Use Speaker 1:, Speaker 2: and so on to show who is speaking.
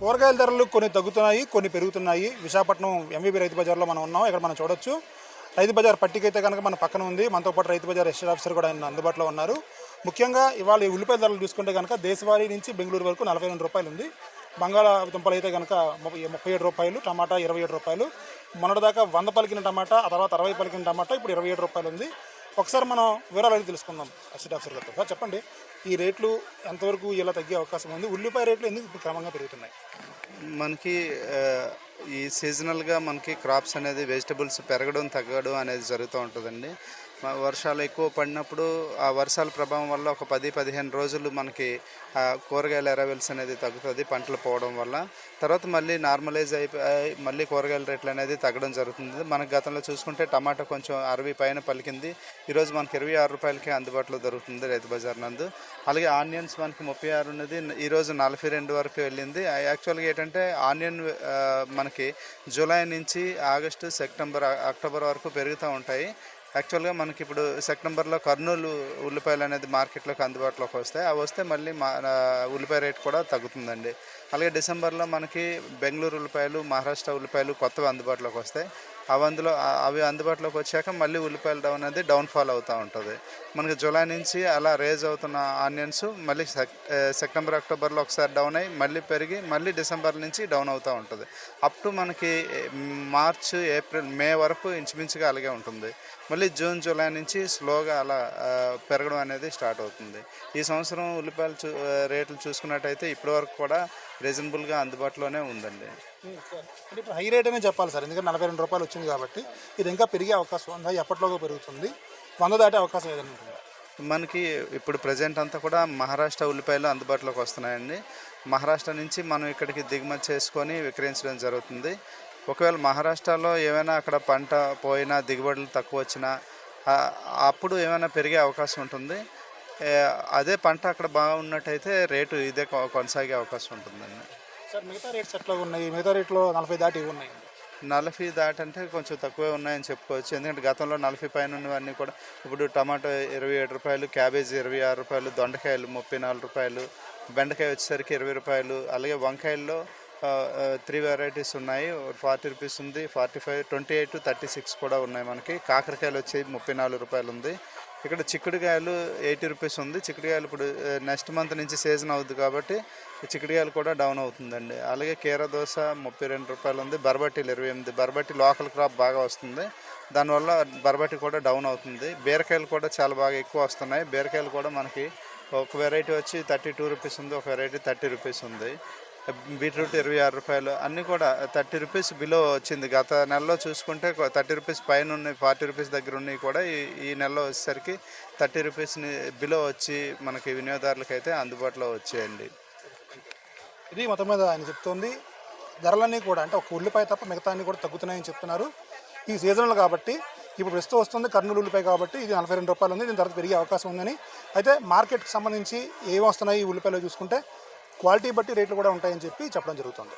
Speaker 1: కూరగాయల ధరలు కొన్ని తగ్గుతున్నాయి కొన్ని పెరుగుతున్నాయి. విశాఖపట్నం ఎంవీబీ రైతు బజార్లో మనం ఉన్నాం ఇక్కడ మనం చూడొచ్చు. రైతు బజార్ పట్టికైతే కనుక మన పక్కన ఉంది. మనతో పాటు రైతు బజార్ ఎస్టేట్ ఆఫీసర్ కూడా ఆయన అందుబాటులో ఉన్నారు. ముఖ్యంగా ఇవాళ ఈ ఉల్లిపాయల ధరలు చూసుకుంటే కనుక దేశవాళీ నుంచి బెంగళూరు వరకు నలభై రెండు రూపాయలు ఉంది. బంగాళాదుంపలు అయితే కనుక ముప్పై ఏడు రూపాయలు టమాటా ఇరవై ఏడు రూపాయలు. మొన్నటిదాకా వంద పలికిన టమాటా ఆ తర్వాత అరవై పలికిన టమాటా ఇప్పుడు ఇరవై ఏడు రూపాయలు ఉంది. ఒకసారి మనం వివరాలు తెలుసుకుందాం అసిట్ ఆఫీసర్ గారితో. సార్ చెప్పండి. ఈ రేట్లు ఎంతవరకు ఇలా తగ్గే అవకాశం ఉంది? ఉల్లిపాయ రేట్లు ఎందుకు ఇప్పుడు క్రమంగా పెరుగుతున్నాయి?
Speaker 2: మనకి ఈ సీజనల్గా మనకి క్రాప్స్ అనేది వెజిటబుల్స్ పెరగడం తగ్గడం అనేది జరుగుతూ ఉంటుందండి. వర్షాలు ఎక్కువ పడినప్పుడు ఆ వర్షాల ప్రభావం వల్ల ఒక పది పదిహేను రోజులు మనకి కూరగాయల ఎరవెల్స్ అనేది తగ్గుతుంది పంటలు పోవడం వల్ల. తర్వాత మళ్ళీ నార్మలైజ్ అయిపోయి మళ్ళీ కూరగాయల రేట్లు అనేది తగ్గడం జరుగుతుంది. మనకు గతంలో చూసుకుంటే టమాటా కొంచెం అరవై పైన పలికింది. ఈరోజు మనకి ఇరవై ఆరు రూపాయలకి అందుబాటులో దొరుకుతుంది రైతు బజార్ నందు. అలాగే ఆనియన్స్ మనకి ముప్పై ఆరు ఉన్నది. ఈరోజు నలభై రెండు వరకు వెళ్ళింది. యాక్చువల్గా ఏంటంటే ఆనియన్ మనకి జూలై నుంచి ఆగస్టు సెప్టెంబర్ అక్టోబర్ వరకు పెరుగుతూ ఉంటాయి. యాక్చువల్గా మనకి ఇప్పుడు సెప్టెంబర్లో కర్నూలు ఉల్లిపాయలు అనేది మార్కెట్లోకి అందుబాటులోకి వస్తాయి. అవి వస్తే మళ్ళీ మా ఉల్లిపాయ రేట్ కూడా తగ్గుతుందండి. అలాగే డిసెంబర్లో మనకి బెంగళూరు ఉల్లిపాయలు మహారాష్ట్ర ఉల్లిపాయలు కొత్తవి అందుబాటులోకి వస్తాయి. అవి అందులో అవి అందుబాటులోకి వచ్చాక మళ్ళీ ఉల్లిపాయల డౌన్ అనేది డౌన్ఫాల్ అవుతూ ఉంటుంది. మనకి జూలై నుంచి అలా రేజ్ అవుతున్న ఆనియన్స్ మళ్ళీ సెక్- సెప్టెంబర్ అక్టోబర్లో ఒకసారి డౌన్ అయ్యి మళ్ళీ పెరిగి మళ్ళీ డిసెంబర్ నుంచి డౌన్ అవుతూ ఉంటుంది. అప్ టు మనకి మార్చ్ ఏప్రిల్ మే వరకు ఇంచుమించుగా అలాగే ఉంటుంది. మళ్ళీ జూన్ జూలై నుంచి స్లోగా అలా పెరగడం అనేది స్టార్ట్ అవుతుంది. ఈ సంవత్సరం ఉల్లిపాయలు చూ రేట్లు చూసుకున్నట్టయితే ఇప్పటి వరకు కూడా రీజనబుల్గా అందుబాటులోనే ఉందండి.
Speaker 1: ఇప్పుడు హై రేట్ అనే చెప్పాలి సార్. ఎందుకంటే నలభై రెండు రూపాయలు వచ్చింది కాబట్టి ఇది ఇంకా పెరిగే అవకాశం ఉందా? ఎప్పటిలోగా పెరుగుతుంది? వంద దాటే అవకాశం ఏదైనా ఉంటుందా
Speaker 2: మనకి ఇప్పుడు ప్రజెంట్ అంతా కూడా మహారాష్ట్ర ఉల్లిపాయలు అందుబాటులోకి వస్తున్నాయండి. మహారాష్ట్ర నుంచి మనం ఇక్కడికి దిగుమతి చేసుకొని విక్రయించడం జరుగుతుంది. ఒకవేళ మహారాష్ట్రలో ఏమైనా అక్కడ పంట పోయినా దిగుబడులు తక్కువ వచ్చినా అప్పుడు ఏమైనా పెరిగే అవకాశం ఉంటుంది. అదే పంట అక్కడ బాగున్నట్టయితే రేటు ఇదే కొనసాగే అవకాశం ఉంటుందండి.
Speaker 1: సార్ మిగతా రేట్స్ ఎట్లా ఉన్నాయి? మిగతా రేట్లో నలభై దాటి ఉన్నాయి.
Speaker 2: నలభై దాటంటే కొంచెం తక్కువే ఉన్నాయని చెప్పుకోవచ్చు. ఎందుకంటే గతంలో నలభై పైన ఉన్నవన్నీ కూడా ఇప్పుడు టమాటో ఇరవై ఏడు రూపాయలు క్యాబేజీ ఇరవై ఆరు రూపాయలు దొండకాయలు ముప్పై నాలుగు రూపాయలు బెండకాయ వచ్చేసరికి ఇరవై రూపాయలు అలాగే వంకాయల్లో త్రీ వెరైటీస్ ఉన్నాయి. ఫార్టీ రూపీస్ ఉంది. Forty five twenty eight thirty six కూడా ఉన్నాయి మనకి. కాకరకాయలు వచ్చి ముప్పై నాలుగు రూపాయలు ఉంది. ఇక్కడ చిక్కుడుకాయలు ఎయిటీ రూపీస్ ఉంది. చిక్కుడుకాయలు ఇప్పుడు నెక్స్ట్ మంత్ నుంచి సీజన్ అవుతుంది కాబట్టి చిక్కుడుకాయలు కూడా డౌన్ అవుతుందండి. అలాగే కీర దోశ ముప్పై రెండు రూపాయలు ఉంది. బర్బటీలు ఇరవై ఎనిమిది. బర్బటీ లోకల్ క్రాప్ బాగా వస్తుంది. దానివల్ల బర్బటి కూడా డౌన్ అవుతుంది. బీరకాయలు కూడా చాలా బాగా ఎక్కువ వస్తున్నాయి. బీరకాయలు కూడా మనకి ఒక వెరైటీ వచ్చి థర్టీ టూ రూపీస్ ఉంది. ఒక వెరైటీ థర్టీ రూపీస్ ఉంది. బీట్రూట్ ఇరవై ఆరు రూపాయలు అన్నీ కూడా థర్టీ రూపీస్ బిలో వచ్చింది. గత నెలలో చూసుకుంటే థర్టీ రూపీస్ పైన ఉన్నాయి ఫార్టీ రూపీస్ దగ్గర ఉన్నాయి కూడా. ఈ ఈ నెలలో వచ్చేసరికి థర్టీ రూపీస్ని బిలో వచ్చి మనకి వినియోగదారులకు అయితే అందుబాటులో వచ్చేయండి.
Speaker 1: ఇది మొత్తం మీద ఆయన చెప్తోంది. ధరలన్నీ కూడా అంటే ఒక ఉల్లిపాయ తప్ప మిగతా అన్ని కూడా తగ్గుతున్నాయని చెప్తున్నారు. ఈ సీజనల్ కాబట్టి ఇప్పుడు ప్రస్తుతం వస్తుంది కర్నూలు ఉల్లిపాయ కాబట్టి ఇది నలభై రెండు రూపాయలు ఉంది. దీని తర్వాత పెరిగే అవకాశం ఉందని. అయితే మార్కెట్కి సంబంధించి ఏమి వస్తున్నాయి ఈ ఉల్లిపాయలు చూసుకుంటే క్వాలిటీ బట్టి రేట్లు కూడా ఉంటాయని చెప్పి చెప్పడం జరుగుతుంది.